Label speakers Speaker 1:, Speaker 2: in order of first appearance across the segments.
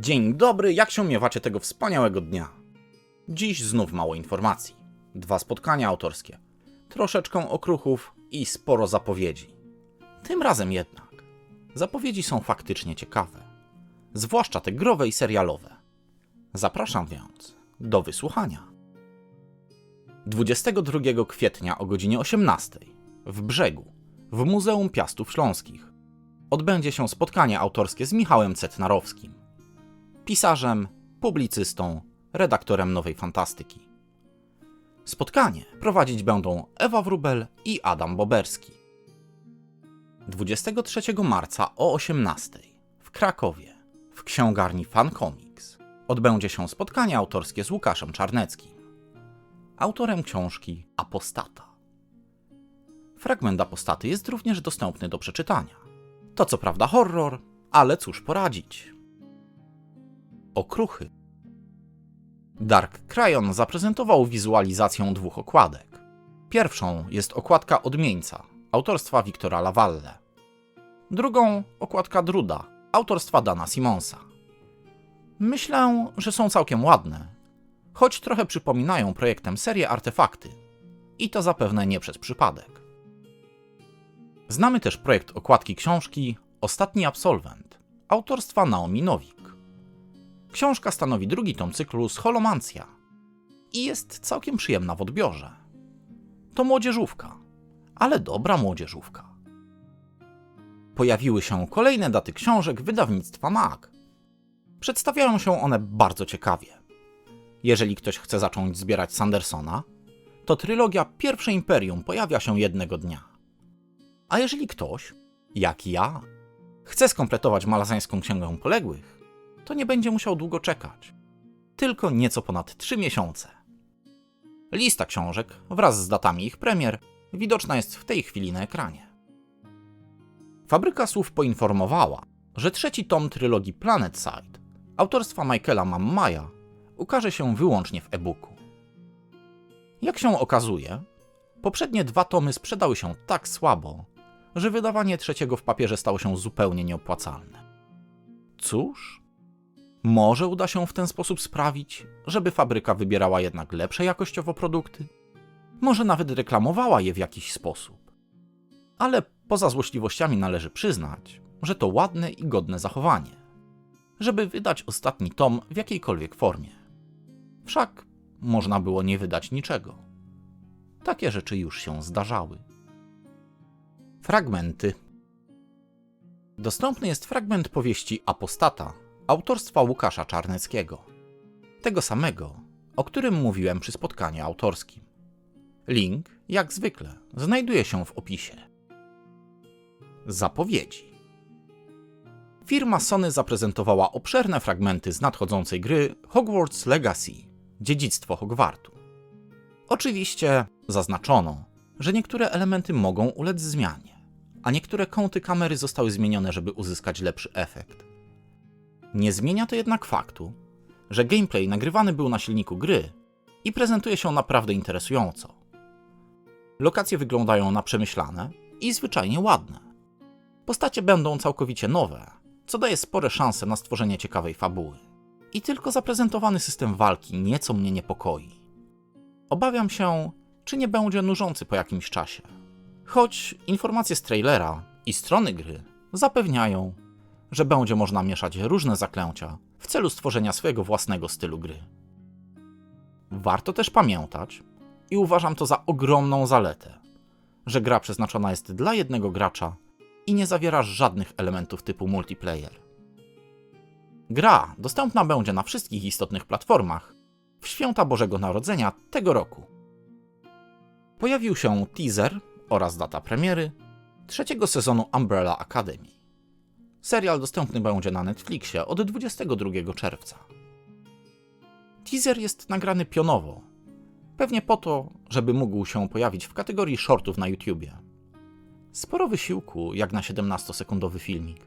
Speaker 1: Dzień dobry, jak się miewacie tego wspaniałego dnia? Dziś znów mało informacji. Dwa spotkania autorskie, troszeczkę okruchów i sporo zapowiedzi. Tym razem jednak zapowiedzi są faktycznie ciekawe, zwłaszcza te growe i serialowe. Zapraszam więc do wysłuchania. 22 kwietnia o godzinie 18 w Brzegu, w Muzeum Piastów Śląskich, odbędzie się spotkanie autorskie z Michałem Cetnarowskim, pisarzem, publicystą, redaktorem Nowej Fantastyki. Spotkanie prowadzić będą Ewa Wrubel i Adam Boberski. 23 marca o 18 w Krakowie, w księgarni Fan Comics, odbędzie się spotkanie autorskie z Łukaszem Czarneckim, autorem książki Apostata. Fragment Apostaty jest również dostępny do przeczytania. To co prawda horror, ale cóż poradzić. Okruchy. Dark Cryon zaprezentował wizualizację dwóch okładek. Pierwszą jest okładka Odmieńca, autorstwa Wiktora Lavalle. Drugą okładka Druda, autorstwa Dana Simonsa. Myślę, że są całkiem ładne, choć trochę przypominają projektem serię Artefakty. I to zapewne nie przez przypadek. Znamy też projekt okładki książki Ostatni Absolwent, autorstwa Naomi Nowik. Książka stanowi drugi tom cyklu Scholomancja i jest całkiem przyjemna w odbiorze. To młodzieżówka, ale dobra młodzieżówka. Pojawiły się kolejne daty książek wydawnictwa MAG. Przedstawiają się one bardzo ciekawie. Jeżeli ktoś chce zacząć zbierać Sandersona, to trylogia Pierwsze Imperium pojawia się jednego dnia. A jeżeli ktoś, jak ja, chce skompletować malazańską księgę poległych, to nie będzie musiał długo czekać. Tylko nieco ponad 3 miesiące. Lista książek wraz z datami ich premier widoczna jest w tej chwili na ekranie. Fabryka Słów poinformowała, że trzeci tom trylogii Planet Side autorstwa Michaela Mammaya ukaże się wyłącznie w e-booku. Jak się okazuje, poprzednie dwa tomy sprzedały się tak słabo, że wydawanie trzeciego w papierze stało się zupełnie nieopłacalne. Cóż, może uda się w ten sposób sprawić, żeby fabryka wybierała jednak lepsze jakościowo produkty? Może nawet reklamowała je w jakiś sposób. Ale poza złośliwościami należy przyznać, że to ładne i godne zachowanie, żeby wydać ostatni tom w jakiejkolwiek formie. Wszak można było nie wydać niczego. Takie rzeczy już się zdarzały. Fragmenty. Dostępny jest fragment powieści Apostata autorstwa Łukasza Czarneckiego. Tego samego, o którym mówiłem przy spotkaniu autorskim. Link, jak zwykle, znajduje się w opisie. Zapowiedzi. Firma Sony zaprezentowała obszerne fragmenty z nadchodzącej gry Hogwarts Legacy Dziedzictwo Hogwartu. Oczywiście zaznaczono, że niektóre elementy mogą ulec zmianie, a niektóre kąty kamery zostały zmienione, żeby uzyskać lepszy efekt. Nie zmienia to jednak faktu, że gameplay nagrywany był na silniku gry i prezentuje się naprawdę interesująco. Lokacje wyglądają na przemyślane i zwyczajnie ładne. Postacie będą całkowicie nowe, co daje spore szanse na stworzenie ciekawej fabuły. I tylko zaprezentowany system walki nieco mnie niepokoi. Obawiam się, czy nie będzie nużący po jakimś czasie. Choć informacje z trailera i strony gry zapewniają, że będzie można mieszać różne zaklęcia w celu stworzenia swojego własnego stylu gry. Warto też pamiętać, i uważam to za ogromną zaletę, że gra przeznaczona jest dla jednego gracza i nie zawiera żadnych elementów typu multiplayer. Gra dostępna będzie na wszystkich istotnych platformach w święta Bożego Narodzenia tego roku. Pojawił się teaser oraz data premiery trzeciego sezonu Umbrella Academy. Serial dostępny będzie na Netflixie od 22 czerwca. Teaser jest nagrany pionowo, pewnie po to, żeby mógł się pojawić w kategorii shortów na YouTubie. Sporo wysiłku jak na 17-sekundowy filmik.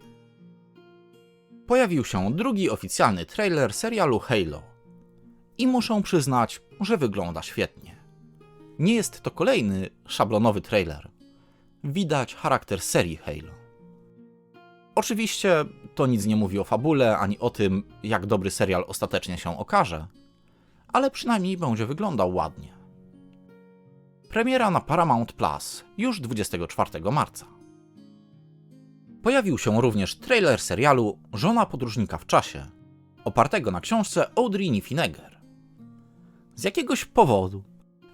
Speaker 1: Pojawił się drugi oficjalny trailer serialu Halo. I muszę przyznać, że wygląda świetnie. Nie jest to kolejny szablonowy trailer. Widać charakter serii Halo. Oczywiście to nic nie mówi o fabule ani o tym, jak dobry serial ostatecznie się okaże, ale przynajmniej będzie wyglądał ładnie. Premiera na Paramount Plus już 24 marca. Pojawił się również trailer serialu Żona podróżnika w czasie, opartego na książce Audrey Finneger. Z jakiegoś powodu,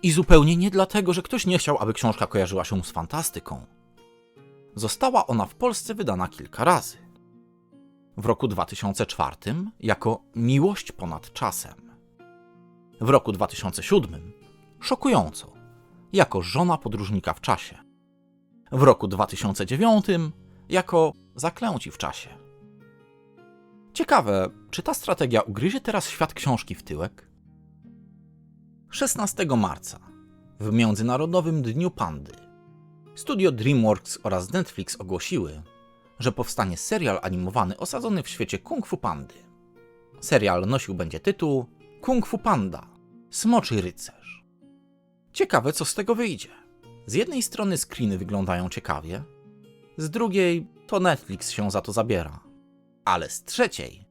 Speaker 1: i zupełnie nie dlatego, że ktoś nie chciał, aby książka kojarzyła się z fantastyką, została ona w Polsce wydana kilka razy. W roku 2004 jako Miłość ponad czasem. W roku 2007 szokująco jako Żona podróżnika w czasie. W roku 2009 jako Zaklęci w czasie. Ciekawe, czy ta strategia ugryzie teraz świat książki w tyłek? 16 marca, w Międzynarodowym Dniu Pandy, studio DreamWorks oraz Netflix ogłosiły, że powstanie serial animowany osadzony w świecie Kung Fu Pandy. Serial nosił będzie tytuł Kung Fu Panda Smoczy Rycerz. Ciekawe, co z tego wyjdzie. Z jednej strony screeny wyglądają ciekawie, z drugiej to Netflix się za to zabiera. Ale z trzeciej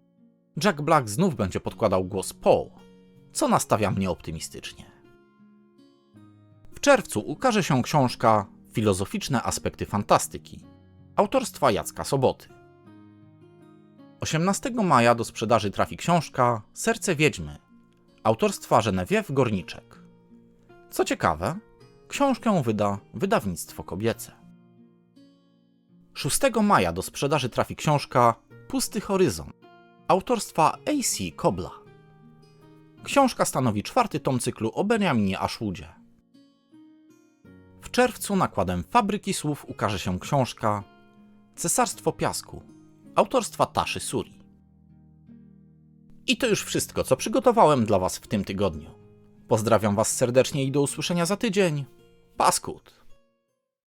Speaker 1: Jack Black znów będzie podkładał głos Paul, co nastawia mnie optymistycznie. W czerwcu ukaże się książka Filozoficzne aspekty fantastyki autorstwa Jacka Soboty. 18 maja do sprzedaży trafi książka Serce Wiedźmy autorstwa Genevieve Gorniczek. Co ciekawe, książkę wyda wydawnictwo kobiece. 6 maja do sprzedaży trafi książka Pusty Horyzont autorstwa A.C. Kobla. Książka stanowi czwarty tom cyklu o Benjaminie Ashwoodzie. W czerwcu nakładem Fabryki Słów ukaże się książka Cesarstwo Piasku autorstwa Taszy Suri. I to już wszystko, co przygotowałem dla Was w tym tygodniu. Pozdrawiam Was serdecznie i do usłyszenia za tydzień. Paskut!